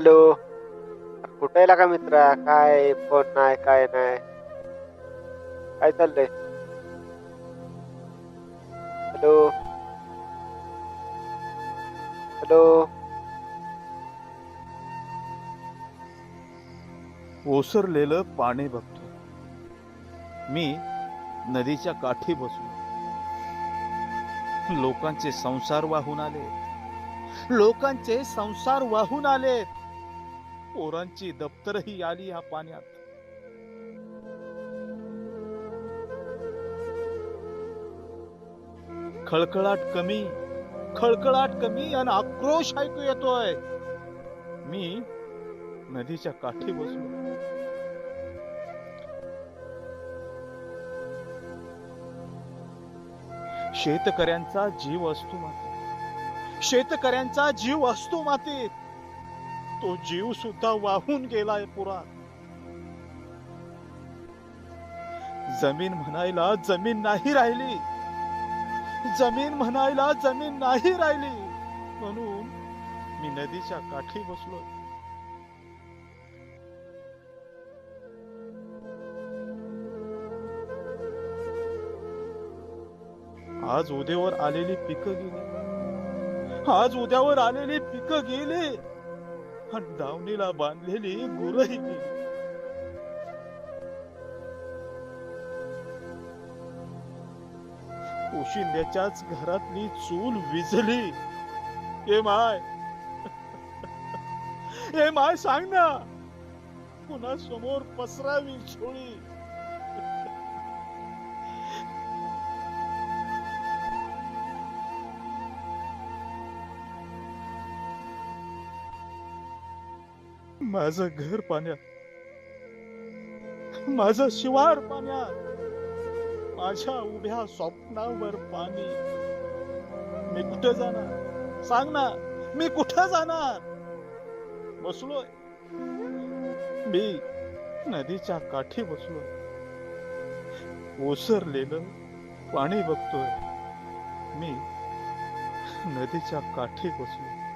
Hello. कुठे आहे का मित्रा? काय फोन नाही काय नाही? काय चाललंय? हॅलो. हॅलो. ओसरलेलं पाणी बघतो. मी नदीच्या काठी बसलो. लोकांचे संसार वाहून आले. लोकांचे संसार वाहून आले. पोरांची दप्तरही आली या पाण्यात. खळखळाट कमी खळखळाट कमी आणि आक्रोश ऐकू येतोय. मी नदीच्या काठी बसलो. शेतकऱ्यांचा जीव असतो मातीत शेतकऱ्यांचा जीव असतो मातीत तो जीव सुद्धा वाहून गेलाय पुरात जमीन म्हणायला जमीन नाही राहिली. जमीन म्हणायला जमीन नाही राहिली. म्हणून मी नदीच्या काठी बसलो आज उद्यावर आलेली पिकं गेली. आज उद्यावर आलेली पिकं गेली. आणि दावणीला बांधलेली गुरही. गेली पोशिंद्याच्याच घरातली चूल विजली ए माय. ए माय सांग ना. पुन्हा समोर पसरावी छोळी. माझं घर पाण्यात माझं शिवार पाण्यात माझ्या उभ्या स्वप्नावर पाणी. मी कुठे जाणार? सांग ना मी कुठे जाणार? बसलोय. मी नदीच्या काठी बसलोय. ओसरलेलं पाणी बघतोय. मी नदीच्या काठी बसलोय.